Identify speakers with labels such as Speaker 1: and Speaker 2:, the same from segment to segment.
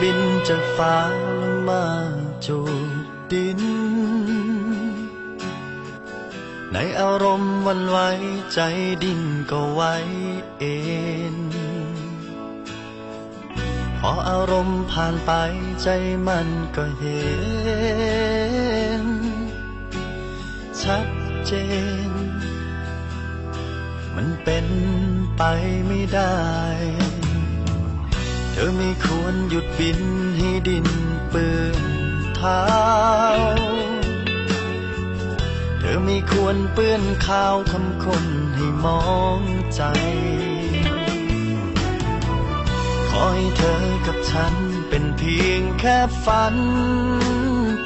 Speaker 1: บินจากฟ้าลงมาจูบดิน ในอารมณ์วันไหวใจดินก็ไหวเอ็นพออารมณ์ผ่านไปใจมันก็เห็น ชัดเจน มันเป็นไปไม่ได้ ธอไม่ควรหยุดบินให้ดินเปื้อนเท้า เธอไม่ควรเปื้อนข้าวคำคนให้มองใจ ขอให้เธอกับฉันเป็นเพียงแค่ฝัน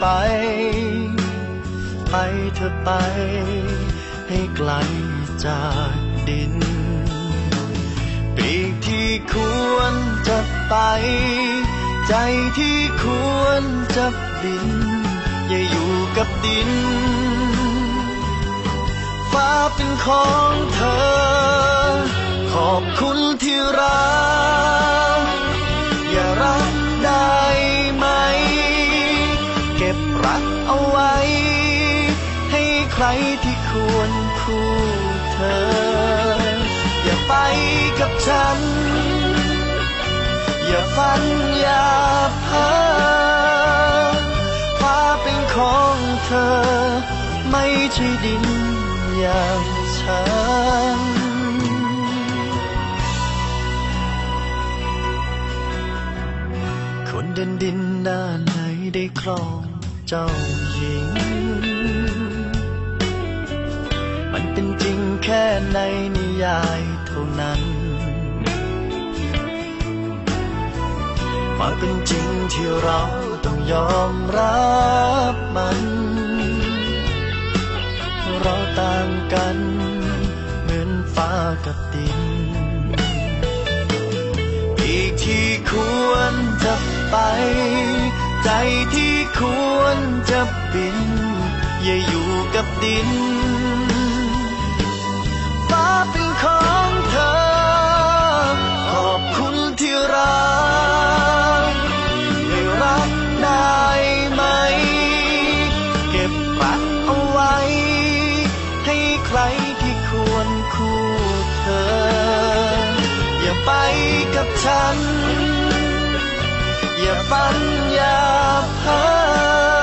Speaker 1: ไป ไปเธอไป ให้ไกลจากดิน ที่ควรจะไป ใจที่ควรจะบิน อย่าอยู่กับดิน ฟ้าเป็นของเธอ ขอบคุณที่รักอย่ารักได้ไหม เก็บรักเอาไว้ ให้ใครที่ควรคู่เธอ อย่าไปกับฉัน อย่าฝันอย่าเพ้อฟ้าเป็นของเธอ ไม่ใช่ดินอย่างฉันคนเดินดินด้านไหนได้ครองเจ้าหญิง มันเป็นจริงแค่ในนิยาย ท่านั้นควาเป็นจริงที่เราต้องยอมรับมัน เราต่างกันเหมือนฟ้ากับดิน อีกที่ควรจะไป ใจที่ควรจะบิน อย่าอยู่กับดิน กับฉัน อย่าฝันอย่าเพ้อ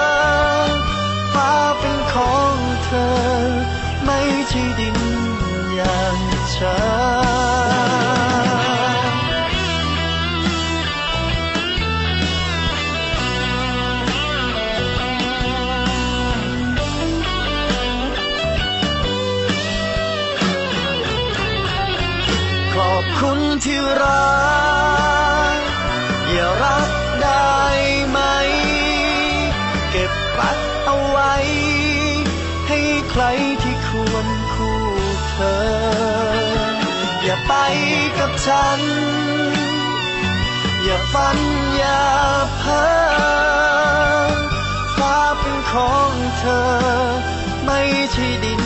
Speaker 1: คุณที่รัก อย่ารักได้ไหม เก็บรักเอาไว้ ให้ใครที่ควรคู่เธอ อย่าไปกับฉัน อย่าฝันอย่าเพ้อฟ้าเป็นของเธอ ไม่ใช่ดิน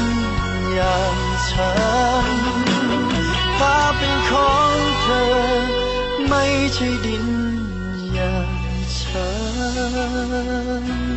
Speaker 1: อย่างฉัน Chỉ 成